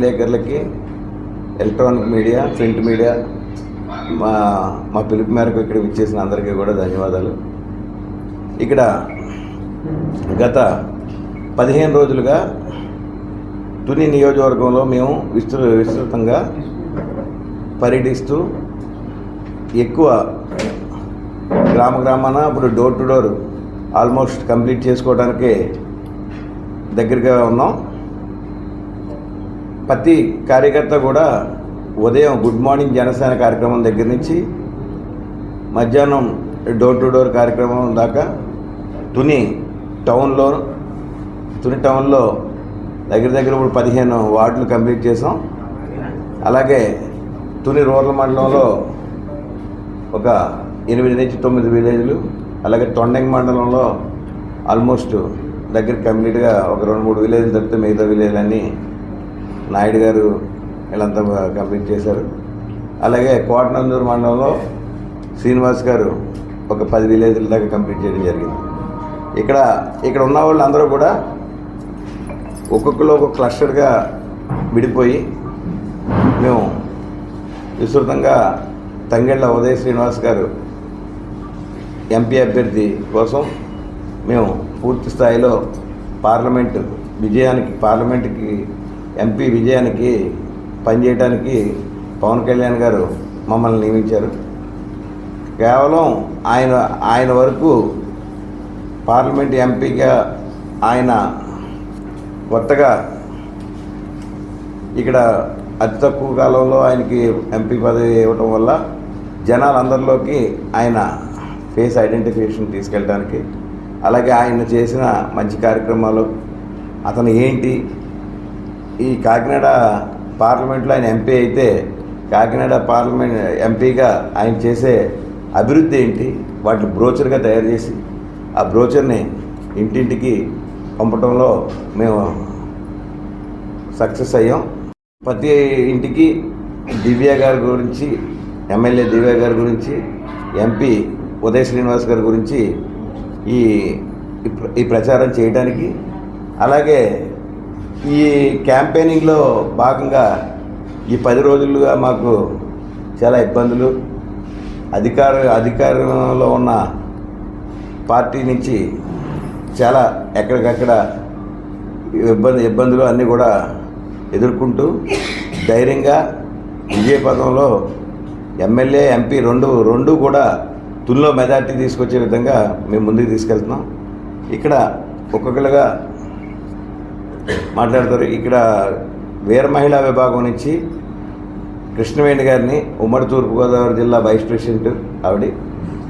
విలేకరులకి electronic media print media మా మా పిలుపు మేరకు ఇక్కడ విచ్చేసిన అందరికీ కూడా ధన్యవాదాలు. ఇక్కడ గత పదిహేను రోజులుగా తుని నియోజకవర్గంలో మేము విస్తృ విస్తృతంగా పర్యటిస్తూ ఎక్కువ గ్రామ గ్రామాన ఇప్పుడు door to door almost complete చేసుకోవడానికి దగ్గరగా ఉన్నాం. ప్రతి కార్యకర్త కూడా ఉదయం గుడ్ మార్నింగ్ జనసేన కార్యక్రమం దగ్గర నుంచి మధ్యాహ్నం డోర్ టు డోర్ కార్యక్రమం దాకా తుని టౌన్లో తుని టౌన్లో దగ్గర దగ్గర ఇప్పుడు పదిహేను వార్డులు కంప్లీట్ చేసాం. అలాగే తుని రూరల్ మండలంలో ఒక ఎనిమిది నుంచి తొమ్మిది విలేజ్లు అలాగే తొండంగి మండలంలో ఆల్మోస్ట్ దగ్గర కంప్లీట్గా ఒక రెండు మూడు విలేజ్లు తప్పితే మిగతా విలేజ్లన్నీ నాయుడు గారు వీళ్ళంతా కంప్లీట్ చేశారు. అలాగే కోటనందూరు మండలంలో శ్రీనివాస్ గారు ఒక పది విలేజ్ల దాకా కంప్లీట్ చేయడం జరిగింది. ఇక్కడ ఇక్కడ ఉన్న వాళ్ళు అందరూ కూడా ఒక్కొక్కరు ఒక్కొక్క క్లస్టర్గా విడిపోయి మేము విస్తృతంగా తంగెళ్ళ ఉదయ శ్రీనివాస్ గారు ఎంపీ అభ్యర్థి కోసం మేము పూర్తి స్థాయిలో పార్లమెంట్ విజయానికి పార్లమెంట్కి ఎంపీ విజయానికి పనిచేయడానికి పవన్ కళ్యాణ్ గారు మమ్మల్ని నియమించారు. కేవలం ఆయన ఆయన వరకు పార్లమెంట్ ఎంపీగా ఆయన కొత్తగా ఇక్కడ అతి తక్కువ కాలంలో ఆయనకి ఎంపీ పదవి ఇవ్వటం వల్ల జనాలందరిలోకి ఆయన ఫేస్ ఐడెంటిఫికేషన్ తీసుకెళ్ళడానికి అలాగే ఆయన చేసిన మంచి కార్యక్రమాలు అతను ఏంటి ఈ కాకినాడ పార్లమెంట్లో ఆయన ఎంపీ అయితే కాకినాడ పార్లమెంట్ ఎంపీగా ఆయన చేసే అభివృద్ధి ఏంటి? వాటిని బ్రోచర్గా తయారు చేసి ఆ బ్రోచర్ని ఇంటింటికి పంపటంలో మేము సక్సెస్ అయ్యాం. ప్రతి ఇంటికి దివ్య గారి గురించి ఎమ్మెల్యే దివ్య గారి గురించి ఎంపీ ఉదయ శ్రీనివాస్ గారి గురించి ఈ ఈ ఈ ప్రచారం చేయడానికి అలాగే ఈ క్యాంపెయినింగ్లో భాగంగా ఈ పది రోజులుగా మాకు చాలా ఇబ్బందులు. అధికార అధికారంలో ఉన్న పార్టీ నుంచి చాలా ఎక్కడికక్కడ ఇబ్బంది ఇబ్బందులు అన్నీ కూడా ఎదుర్కొంటూ ధైర్యంగా విజయపదంలో ఎమ్మెల్యే ఎంపీ రెండు రెండు కూడా తుల్లో మెజార్టీ తీసుకొచ్చే విధంగా మేము ముందుకు తీసుకెళ్తున్నాం. ఇక్కడ ఒక్కొక్కరుగా మాట్లాడతారు. ఇక్కడ వీర మహిళా విభాగం నుంచి కృష్ణవేణి గారిని ఉమ్మడి తూర్పుగోదావరి జిల్లా వైస్ ప్రెసిడెంట్ ఆవిడ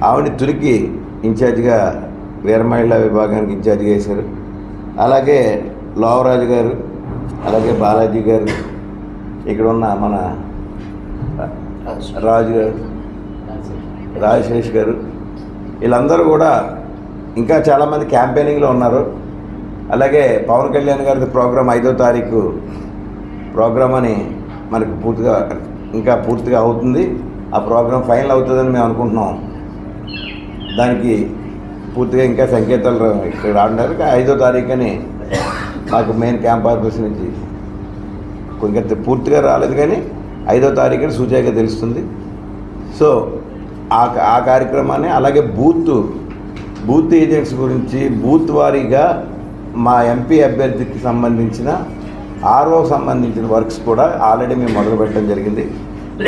ఆవిడ తురికి ఇన్ఛార్జిగా వీర మహిళా విభాగానికి ఇన్ఛార్జిగా వేశారు అలాగే లోవరాజు గారు అలాగే బాలాజీ గారు ఇక్కడ ఉన్న మన రాజు గారు రాజశేష్ గారు వీళ్ళందరూ కూడా ఇంకా చాలామంది క్యాంపెయినింగ్లో ఉన్నారు. అలాగే పవన్ కళ్యాణ్ గారి ప్రోగ్రాం ఐదో తారీఖు ప్రోగ్రామ్ అని మనకు పూర్తిగా ఇంకా పూర్తిగా అవుతుంది. ఆ ప్రోగ్రాం ఫైనల్ అవుతుందని మేము అనుకుంటున్నాం. దానికి పూర్తిగా ఇంకా సంకేతాలు రా- ఇక్కడ రావడానికి ఐదో తారీఖు అని మాకు మెయిన్ క్యాంప్ ఆఫీస్ నుంచి ఇంకా పూర్తిగా రాలేదు కానీ ఐదో తారీఖున సూచాయిగా తెలుస్తుంది. సో ఆ క- ఆ కార్యక్రమాన్ని అలాగే బూత్ బూత్ ఏజెంట్స్ గురించి బూత్ వారీగా మా ఎంపీ అభ్యర్థికి సంబంధించిన ఆర్ఓ సంబంధించిన వర్క్స్ కూడా ఆల్రెడీ మేము మొదలుపెట్టడం జరిగింది.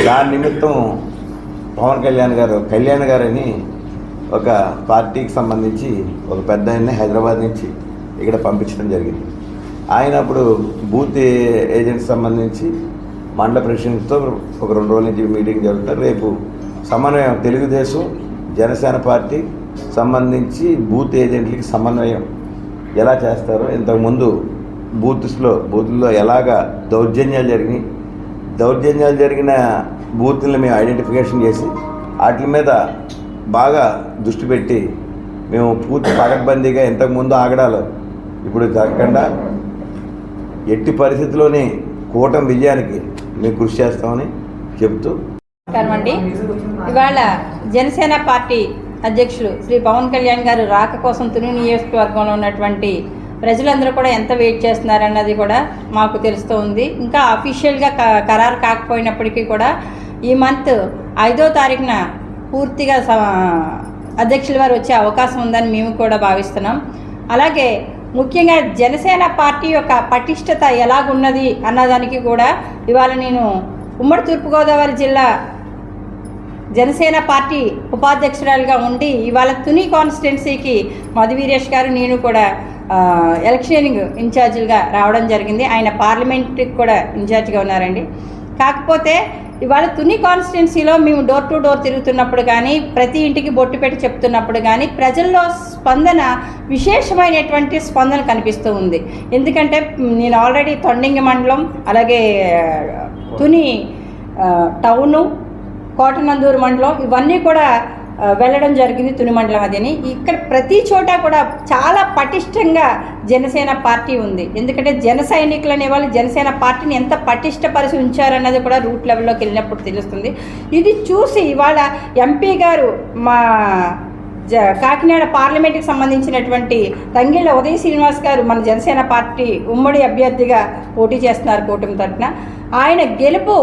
దాని నిమిత్తం పవన్ కళ్యాణ్ గారు కళ్యాణ్ గారని ఒక పార్టీకి సంబంధించి ఒక పెద్ద ఆయన్ని హైదరాబాద్ నుంచి ఇక్కడ పంపించడం జరిగింది. ఆయన అప్పుడు బూత్ ఏజెంట్ సంబంధించి మండల ప్రెసిడెంట్తో ఒక రెండు రోజుల నుంచి మీటింగ్ జరుగుతుంది. రేపు సమన్వయం తెలుగుదేశం జనసేన పార్టీ సంబంధించి బూత్ ఏజెంట్లకి సమన్వయం ఎలా చేస్తారో ఇంతకుముందు బూత్స్లో బూత్లో ఎలాగ దౌర్జన్యాలు జరిగినాయి? దౌర్జన్యాలు జరిగిన బూత్ని మేము ఐడెంటిఫికేషన్ చేసి వాటి మీద బాగా దృష్టి పెట్టి మేము పూర్తి పకడ్బందీగా ఇంతకుముందు ఆగడాలు ఇప్పుడు జరగకుండా ఎట్టి పరిస్థితిలోని కూటమి విజయానికి మేము కృషి చేస్తామని చెప్తూ ఇవాళ జనసేన పార్టీ అధ్యక్షులు శ్రీ పవన్ కళ్యాణ్ గారు రాక కోసం తుని నియోజకవర్గంలో ఉన్నటువంటి ప్రజలందరూ కూడా ఎంత వెయిట్ చేస్తున్నారన్నది కూడా మాకు తెలుస్తూ ఉంది. ఇంకా అఫీషియల్గా క ఖరారు కాకపోయినప్పటికీ కూడా ఈ మంత్ ఐదో తారీఖున పూర్తిగా స అధ్యక్షుల వారు వచ్చే అవకాశం ఉందని మేము కూడా భావిస్తున్నాం. అలాగే ముఖ్యంగా జనసేన పార్టీ యొక్క పటిష్టత ఎలాగున్నది అన్నదానికి కూడా ఇవాళ నేను ఉమ్మడి తూర్పుగోదావరి జిల్లా జనసేన పార్టీ ఉపాధ్యక్షురాలుగా ఉండి ఇవాళ తుని కాన్స్టిట్యున్సీకి మధు వీరేష్ గారు నేను కూడా ఎలక్షనింగ్ ఇన్ఛార్జిగా రావడం జరిగింది. ఆయన పార్లమెంట్కి కూడా ఇన్ఛార్జిగా ఉన్నారండి. కాకపోతే ఇవాళ తుని కాన్స్టిట్యున్సీలో మేము డోర్ టు డోర్ తిరుగుతున్నప్పుడు కానీ ప్రతి ఇంటికి బొట్టు పెట్టి చెప్తున్నప్పుడు కానీ ప్రజల్లో స్పందన విశేషమైనటువంటి స్పందన కనిపిస్తూ ఉంది. ఎందుకంటే నేను ఆల్రెడీ తొండింగి మండలం అలాగే తుని టౌను కోటనందూరు మండలం ఇవన్నీ కూడా వెళ్ళడం జరిగింది తుని మండలం అదని. ఇక్కడ ప్రతి చోట కూడా చాలా పటిష్టంగా జనసేన పార్టీ ఉంది. ఎందుకంటే జన సైనికులు అనేవాళ్ళు జనసేన పార్టీని ఎంత పటిష్టపరిచి ఉంచారన్నది కూడా రూట్ లెవెల్లోకి వెళ్ళినప్పుడు తెలుస్తుంది. ఇది చూసి ఇవాళ ఎంపీ గారు మా జ కాకినాడ పార్లమెంట్కి సంబంధించినటువంటి తంగిళ్ళ ఉదయ శ్రీనివాస్ గారు మన జనసేన పార్టీ ఉమ్మడి అభ్యర్థిగా పోటీ చేస్తున్నారు కూటమి తరఫున. ఆయన గెలుపు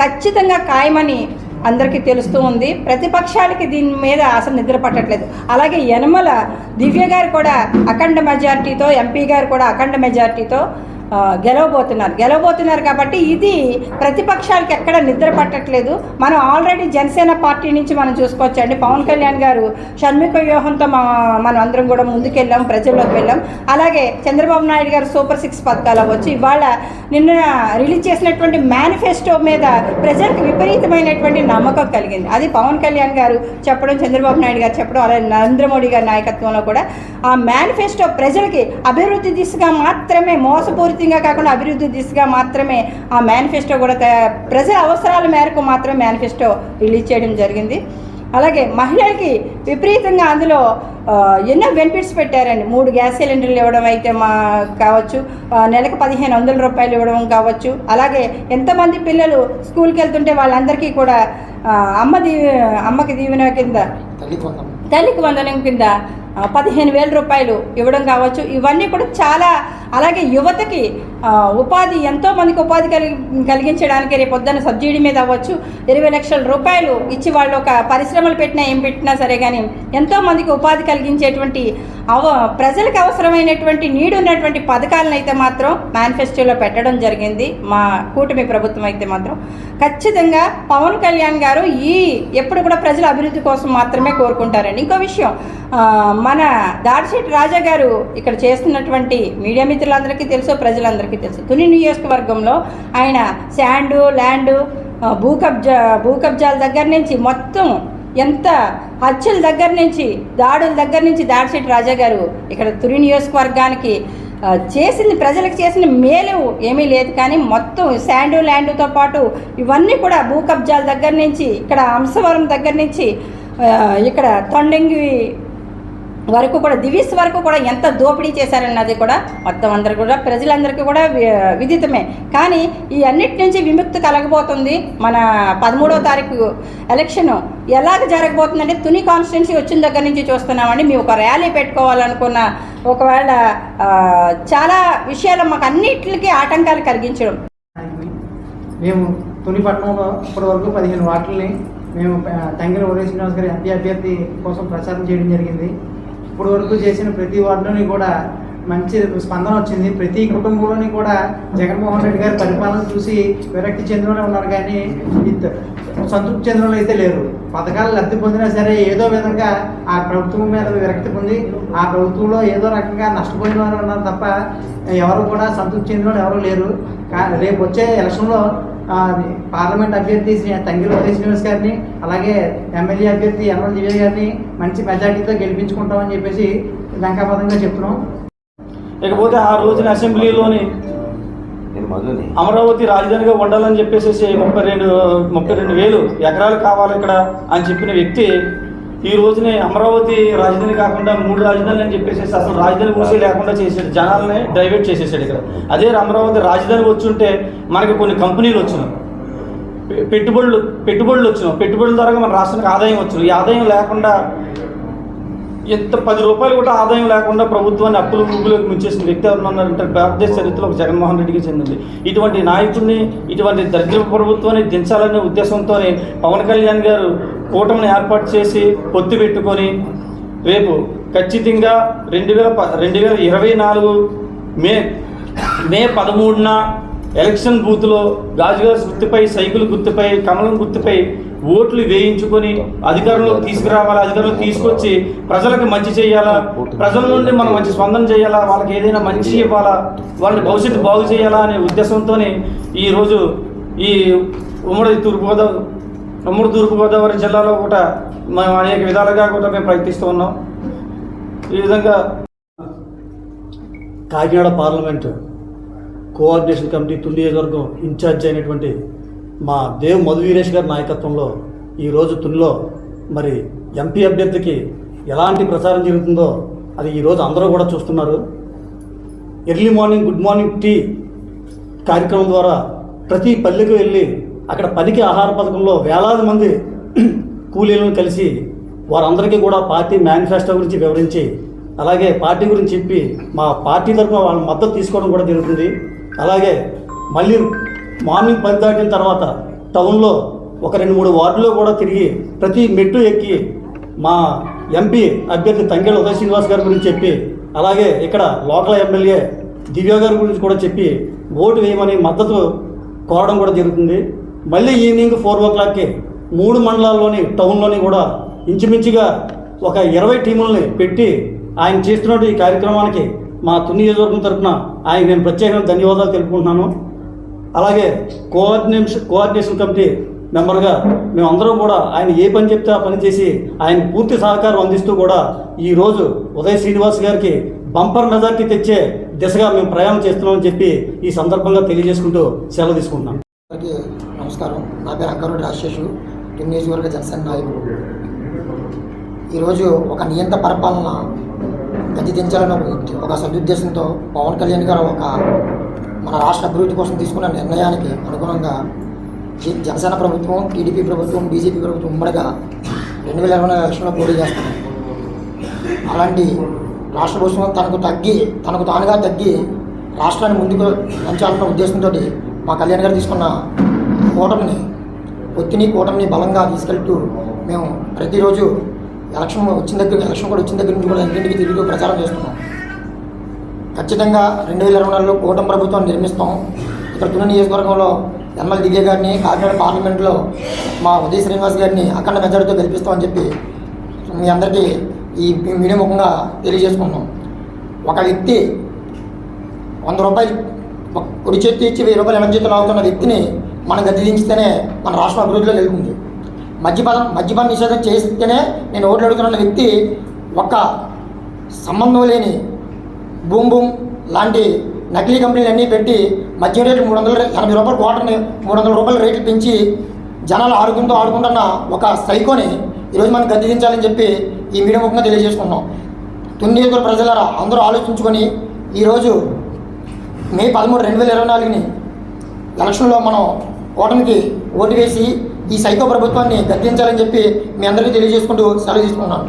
ఖచ్చితంగా ఖాయమని అందరికీ తెలుస్తూ ఉంది. ప్రతిపక్షాలకి దీని మీద అసలు నిద్ర పట్టట్లేదు. అలాగే యనమల దివ్య గారు కూడా అఖండ మెజార్టీతో ఎంపీ గారు కూడా అఖండ మెజార్టీతో గెలవబోతున్నారు. గెలవబోతున్నారు కాబట్టి ఇది ప్రతిపక్షాలకి ఎక్కడ నిద్ర పట్టట్లేదు. మనం ఆల్రెడీ జనసేన పార్టీ నుంచి మనం చూసుకోవచ్చండి. పవన్ కళ్యాణ్ గారు షణ్ముఖ వ్యూహంతో మనం అందరం కూడా ముందుకెళ్ళాం ప్రజల్లోకి వెళ్ళాం. అలాగే చంద్రబాబు నాయుడు గారు సూపర్ సిక్స్ పథకాలు అవ్వచ్చు. ఇవాళ నిన్న రిలీజ్ చేసినటువంటి మేనిఫెస్టో మీద ప్రజలకు విపరీతమైనటువంటి నమ్మకం కలిగింది. అది పవన్ కళ్యాణ్ గారు చెప్పడం చంద్రబాబు నాయుడు గారు చెప్పడం అలాగే నరేంద్ర మోడీ గారి నాయకత్వంలో కూడా ఆ మేనిఫెస్టో ప్రజలకి అభివృద్ధి దిశగా మాత్రమే మోసపూరితంగా కాకుండా అభివృద్ధి దిశగా మాత్రమే ఆ మేనిఫెస్టో కూడా ప్రజల అవసరాల మేరకు మాత్రమే మేనిఫెస్టో రిలీజ్ చేయడం జరిగింది. అలాగే మహిళలకి విపరీతంగా అందులో ఎన్నో బెనిఫిట్స్ పెట్టారండి. మూడు గ్యాస్ సిలిండర్లు ఇవ్వడం అయితే మా కావచ్చు నెలకు పదిహేను వందల రూపాయలు ఇవ్వడం కావచ్చు. అలాగే ఎంతమంది పిల్లలు స్కూల్కి వెళ్తుంటే వాళ్ళందరికీ కూడా అమ్మ దీ అమ్మకి దీవెన కింద. తల్లికి వందనం కింద పదిహేను వేల రూపాయలు ఇవ్వడం కావచ్చు. ఇవన్నీ కూడా చాలా అలాగే యువతకి ఉపాధి ఎంతో మందికి ఉపాధి కలిగి కలిగించడానికి రేపు పొద్దున్న సబ్సిడీ మీద అవ్వచ్చు. ఇరవై లక్షల రూపాయలు ఇచ్చి వాళ్ళు ఒక పరిశ్రమలు పెట్టినా ఏం పెట్టినా సరే కానీ ఎంతో మందికి ఉపాధి కలిగించేటువంటి అవ ప్రజలకు అవసరమైనటువంటి నీడు ఉన్నటువంటి పథకాలను అయితే మాత్రం మేనిఫెస్టోలో పెట్టడం జరిగింది. మా కూటమి ప్రభుత్వం అయితే మాత్రం. ఖచ్చితంగా పవన్ కళ్యాణ్ గారు ఈ ఎప్పుడు కూడా ప్రజల అభివృద్ధి కోసం మాత్రమే కోరుకుంటారండి. ఇంకో విషయం మన దాడిశెట్టి రాజా గారు ఇక్కడ చేస్తున్నటువంటి మీడియా మిత్రులందరికీ తెలుసు ప్రజలందరికీ తెలుసు. తుని నియోజకవర్గంలో ఆయన శాండు ల్యాండు భూ కబ్జా భూ కబ్జాల దగ్గర నుంచి మొత్తం ఎంత హత్యల దగ్గర నుంచి దాడుల దగ్గర నుంచి దాడిశెట్టి రాజా గారు ఇక్కడ తుని నియోజకవర్గానికి చేసింది ప్రజలకు చేసిన మేలు ఏమీ లేదు. కానీ మొత్తం శాండు ల్యాండ్తో పాటు ఇవన్నీ కూడా భూ కబ్జాల దగ్గర నుంచి ఇక్కడ అంశవరం దగ్గర నుంచి ఇక్కడ తొండంగి వరకు కూడా దివిస్ వరకు కూడా ఎంత దోపిడీ చేశారన్నది కూడా మొత్తం అందరూ కూడా ప్రజలందరికీ కూడా విదితమే. కానీ ఈ అన్నిటి నుంచి విముక్తి కలగబోతుంది మన పదమూడవ తారీఖు ఎలక్షన్. ఎలాగ జరగబోతుందంటే తుని కాన్స్టిట్యున్సీ వచ్చిన దగ్గర నుంచి చూస్తున్నామండి. మేము ఒక ర్యాలీ పెట్టుకోవాలనుకున్న ఒకవేళ చాలా విషయాలు మాకు అన్నిటికీ ఆటంకాలు కలిగించడం. మేము తుని పట్టణంలో వరకు పదిహేను వార్డుల్ని మేము ఆ, ఉదయ శ్రీనివాస్ గారి అభ్యర్థి కోసం ప్రచారం చేయడం జరిగింది. ఇప్పటి వరకు చేసిన ప్రతి వాటిలోని కూడా మంచి స్పందన వచ్చింది. ప్రతి కుటుంబంలోని కూడా జగన్మోహన్ రెడ్డి గారి పరిపాలన చూసి విరక్తి చెందిన ఉన్నారు కానీ సంతృప్తి చెందిన అయితే లేరు. పథకాలు లబ్ధి పొందినా సరే ఏదో విధంగా ఆ ప్రభుత్వం మీద విరక్తి పొంది ఆ ప్రభుత్వంలో ఏదో రకంగా నష్టపోయిన వారు ఉన్నారు తప్ప ఎవరు కూడా సంతృప్తి చెందిన ఎవరు లేరు. రేపు వచ్చే ఎలక్షన్లో పార్లమెంట్ అభ్యర్థి శ్రీ తంగిరి ఉదయ శ్రీనివాస్ గారిని అలాగే ఎమ్మెల్యే అభ్యర్థి ఎన్ఎల్ దివ్య గారిని మంచి మెజార్టీతో గెలిపించుకుంటామని చెప్పేసి లంకాపదంగా చెప్తున్నాం. ఇకపోతే ఆ రోజున అసెంబ్లీలోని అమరావతి రాజధానిగా ఉండాలని చెప్పేసి ముప్పై రెండు ముప్పై రెండు వేలు ఎకరాలు కావాలి ఇక్కడ అని చెప్పిన వ్యక్తి ఈ రోజునే అమరావతి రాజధాని కాకుండా మూడు రాజధానులు అని చెప్పేసి అసలు రాజధాని మూసే లేకుండా చేసాడు జనాల్ని డైవర్ట్ చేసేసాడు ఇక్కడ. అదే అమరావతి రాజధాని వచ్చుంటే మనకి కొన్ని కంపెనీలు వచ్చినాయి పెట్టుబడులు పెట్టుబడులు వచ్చినాయి పెట్టుబడుల ద్వారా మన రాష్ట్రానికి ఆదాయం వచ్చినాయి ఈ ఆదాయం లేకుండా ఎంత పది రూపాయలు కూడా ఆదాయం లేకుండా ప్రభుత్వాన్ని అప్పులు ముగ్గులోకి ముంచేసిన వ్యక్తి ఎవరున్నారంటే భారతదేశ చరిత్రలో జగన్మోహన్ రెడ్డికి చెందింది. ఇటువంటి నాయకుడిని ఇటువంటి దరిద్ర ప్రభుత్వాన్ని దించాలనే ఉద్దేశంతోనే పవన్ కళ్యాణ్ గారు కూటమిని ఏర్పాటు చేసి పొత్తు పెట్టుకొని రేపు ఖచ్చితంగా రెండు వేల ప రెండు వేల ఇరవై నాలుగు మే మే పదమూడున ఎలక్షన్ బూత్లో గాజుగాజ్ గుర్తుపై సైకిల్ గుర్తుపై కమలం గుర్తుపై ఓట్లు వేయించుకొని అధికారంలోకి తీసుకురావాలా? అధికారంలోకి తీసుకొచ్చి ప్రజలకు మంచి చేయాలా? ప్రజల నుండి మనం మంచి స్పందన చేయాలా? వాళ్ళకి ఏదైనా మంచి ఇవ్వాలా? వాళ్ళని భవిష్యత్తు బాగు చేయాలా అనే ఉద్దేశంతోనే ఈరోజు ఈ ఉమ్మడి తూర్పుగోదావరి ఉమ్మడి తూర్పుగోదావరి జిల్లాలో కూడా మేము అనేక విధాలుగా కూడా మేము ప్రయత్నిస్తూ ఉన్నాం. ఈ విధంగా కాకినాడ పార్లమెంటు కోఆర్డినేషన్ కమిటీ తుండి నియోజకవర్గం ఇన్ఛార్జ్ అయినటువంటి మా దేవ్ మధు వీరేష్ గారి నాయకత్వంలో ఈరోజు తునిలో మరి ఎంపీ అభ్యర్థికి ఎలాంటి ప్రచారం జరుగుతుందో అది ఈరోజు అందరూ కూడా చూస్తున్నారు. Early morning good morning tea కార్యక్రమం ద్వారా ప్రతి పల్లెకు వెళ్ళి అక్కడ పనికి ఆహార పథకంలో వేలాది మంది కూలీలను కలిసి వారందరికీ కూడా పార్టీ మేనిఫెస్టో గురించి వివరించి అలాగే పార్టీ గురించి చెప్పి మా పార్టీ తరఫున వాళ్ళ మద్దతు తీసుకోవడం కూడా జరుగుతుంది. అలాగే మళ్ళీ మార్నింగ్ పది దాటిన తర్వాత టౌన్లో ఒక రెండు మూడు వార్డులో కూడా తిరిగి ప్రతి మెట్టు ఎక్కి మా ఎంపీ అభ్యర్థి తంగేళ్ళ ఉదయ శ్రీనివాస్ గారి గురించి చెప్పి అలాగే ఇక్కడ లోకల్ ఎమ్మెల్యే దివ్య గారి గురించి కూడా చెప్పి ఓటు వేయమని మద్దతు కోరడం కూడా జరుగుతుంది. మళ్ళీ ఈవినింగ్ ఫోర్ ఓ క్లాక్కి మూడు మండలాల్లోని టౌన్లోని కూడా ఇంచుమించుగా ఒక ఇరవై టీముల్ని పెట్టి ఆయన చేస్తున్నట్టు ఈ కార్యక్రమానికి మా తుని నియోజకవర్గం తరఫున ఆయన నేను ప్రత్యేకంగా ధన్యవాదాలు తెలుపుకుంటున్నాను. అలాగే కోఆర్డినేషన్ కోఆర్డినేషన్ కమిటీ మెంబర్గా మేమందరం కూడా ఆయన ఏ పని చెప్తే ఆ పని చేసి ఆయన పూర్తి సహకారం అందిస్తూ కూడా ఈరోజు ఉదయ్ శ్రీనివాస్ గారికి బంపర్ మెజార్టీ తెచ్చే దిశగా మేము ప్రయాణం చేస్తున్నామని చెప్పి ఈ సందర్భంగా తెలియజేసుకుంటూ సెలవు తీసుకుంటున్నాం. అందరికీ నమస్కారం. నా పేరు అంకరుడు రాజశేషు నియోజకవర్గ జనసేన నాయకుడు. ఈరోజు ఒక నియంత పరిపాలన గతిదించాలని ఒక- ఒక సదుద్దేశంతో పవన్ కళ్యాణ్ గారు ఒక మన రాష్ట్ర అభివృద్ధి కోసం తీసుకున్న నిర్ణయానికి అనుగుణంగా జనసేన ప్రభుత్వం టీడీపీ ప్రభుత్వం బీజేపీ ప్రభుత్వం ఉమ్మడిగా రెండు వేల ఇరవై ఎలక్షన్లో పోటీ చేస్తున్నాయి అలాంటి రాష్ట్ర ప్రభుత్వం తనకు తగ్గి తనకు తానుగా తగ్గి రాష్ట్రాన్ని ముందుకు పెంచాలన్న ఉద్దేశంతో మా కళ్యాణ్ గారు తీసుకున్న కూటమిని ఒత్తిని కూటమిని బలంగా తీసుకెళ్తూ మేము ప్రతిరోజు ఎలక్షన్ వచ్చిన దగ్గర ఎలక్షన్ కూడా వచ్చిన దగ్గర నుంచి కూడా ఇంటింటికి తిరుగుతూ ప్రచారం చేస్తున్నాం. ఖచ్చితంగా రెండు వేల ఇరవై నాలుగులో కూటమి ప్రభుత్వం నిర్మిస్తాం. ఇక్కడ తుని నియోజకవర్గంలో ఎమ్మెల్యే దిగే గారిని కాకినాడ పార్లమెంట్లో మా ఉదయ్ శ్రీనివాస్ గారిని అఖండ మెజారిటీతో గెలిపిస్తామని చెప్పి మీ అందరికీ ఈ మీడియా ముఖంగా తెలియజేసుకున్నాం ఒక వ్యక్తి వంద రూపాయలు కుడి చేతి ఇచ్చి వెయ్యి రూపాయలు ఎడం చేతులు అవుతున్న వ్యక్తిని మనం గద్దెదించితేనే మన రాష్ట్రం అభివృద్ధిలో వెళ్తుంది. మద్యపానం మద్యపాన నిషేధం చేస్తేనే నేను ఓట్లు అడుగుతున్న వ్యక్తి ఒక సంబంధం లేని బూమ్ బూమ్ లాంటి నకిలీ కంపెనీలు అన్నీ పెట్టి మధ్య రేట్లు మూడు వందల ఎనభై రూపాయలు వాటర్ని మూడు వందల రూపాయల రేట్లు పెంచి జనాలు ఆడుకుంటూ ఆడుకుంటున్న ఒక సైకోని ఈరోజు మనం గద్దించాలని చెప్పి ఈ మీడియా ముఖంగా తెలియజేసుకున్నాం తున్నియోజకవర్గ ప్రజలారా అందరూ ఆలోచించుకొని ఈరోజు మే పదమూడు రెండు వేల ఇరవై నాలుగుని ఎలక్షన్లో మనం ఓటమికి ఓటు వేసి ఈ సైకో ప్రభుత్వాన్ని గద్దించాలని చెప్పి మీ అందరికీ తెలియజేసుకుంటూ సెలవు తీసుకున్నాను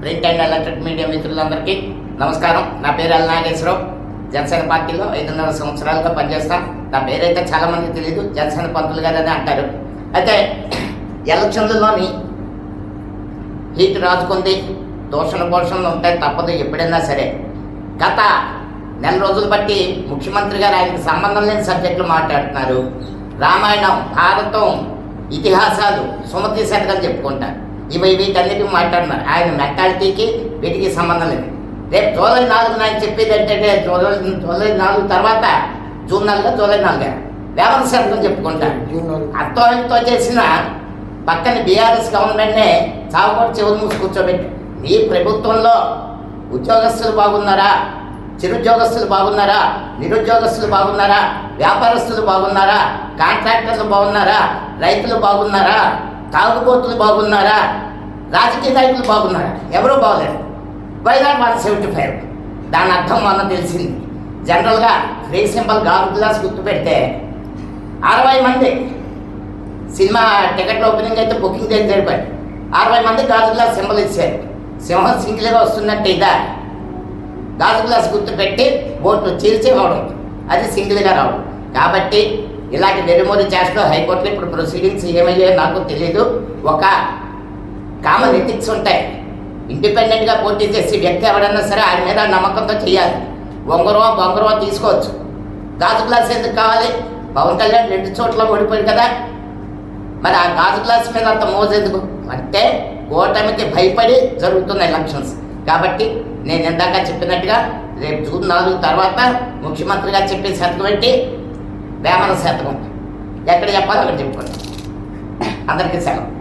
ప్రింట్ అండ్ ఎలక్ట్రిక్ మీడియా మిత్రులందరికీ నమస్కారం. నా పేరు ఎల్ నాగేశ్వరరావు. జనసేన పార్టీలో ఐదున్నర సంవత్సరాలుగా పనిచేస్తాను నా పేరైతే చాలామంది తెలియదు జనసేన పంతులు గారు అని అంటారు. అయితే ఎలక్షన్లలోని హీట్ రాజుకుంది. దోషణ పోషణలు ఉంటాయి. తప్పదు. ఎప్పుడైనా సరే. గత నెల రోజులు బట్టి ముఖ్యమంత్రి గారు ఆయనకి సంబంధం లేని సబ్జెక్టులు మాట్లాడుతున్నారు. రామాయణం భారతం ఇతిహాసాలు సుమతి శతకం చెప్పుకుంటారు. ఇవి వీటన్నిటికి మాట్లాడుతున్నారు. ఆయన మెంటాలిటీకి వీటికి సంబంధం లేదు. రేపు జూలై నాలుగున ఆయన చెప్పేది ఏంటంటే జూలై జూలై నాలుగు తర్వాత జూన్ నెలలో జూలై నాలుగు. వేమన చెప్పుకుంటారు. జూన్ నాలుగు. అత్తో చేసిన పక్కన బీఆర్ఎస్ గవర్నమెంట్నే చావుకోటి చెవులు మూసి కూర్చోబెట్టి మీ ప్రభుత్వంలో ఉద్యోగస్తులు బాగున్నారా? చిరుద్యోగస్తులు బాగున్నారా? నిరుద్యోగస్తులు బాగున్నారా? వ్యాపారస్తులు బాగున్నారా? కాంట్రాక్టర్లు బాగున్నారా? రైతులు బాగున్నారా? తాగుబోతులు బాగున్నారా? రాజకీయ నాయకులు బాగున్నారా? ఎవరూ బాగలేరు why not one seventy five దాని అర్థం వల్ల తెలిసింది. జనరల్గా ఫ్రీ సింబల్ గాజు గ్లాస్ గుర్తు పెడితే అరవై మంది సినిమా టికెట్ ఓపెనింగ్ అయితే బుకింగ్ చేసి జరిపాడు అరవై మంది గాజు గ్లాస్ సింబల్ ఇచ్చారు. సింహం సింగిల్గా వస్తున్నట్టు ఇదా? గాజు గ్లాస్ గుర్తు పెట్టి ఓట్లు చీల్చేవడం అది సింగిల్గా రావడం కాబట్టి ఇలాంటి వెరుమూరి చేస్తూ హైకోర్టులో ఇప్పుడు ప్రొసీడింగ్స్ ఏమయ్యాయో నాకు తెలియదు ఒక కామన్ ఎథిక్స్ ఉంటాయి. ఇండిపెండెంట్గా పోటీ చేసి వ్యక్తి ఎవడన్నా సరే ఆయన మీద నమ్మకంతో చేయాలి బొంగరమో బొంగరో తీసుకోవచ్చు. గాజు గ్లాస్ ఎందుకు కావాలి? పవన్ కళ్యాణ్ రెండు చోట్ల ఓడిపోయాడు కదా. మరి ఆ గాజు గ్లాస్ మీద అంత మోజు ఎందుకు? అంటే ఓటమికి భయపడి జరుగుతున్న ఎలక్షన్స్. కాబట్టి నేను ఇందాక చెప్పినట్టుగా రేపు జూన్ నాలుగు తర్వాత ముఖ్యమంత్రిగా చెప్పే శతకం ఏంటి? వేమన శతకం. ఎక్కడ చెప్పాలో అక్కడ చెప్పుకోండి. అందరికీ సెలవు.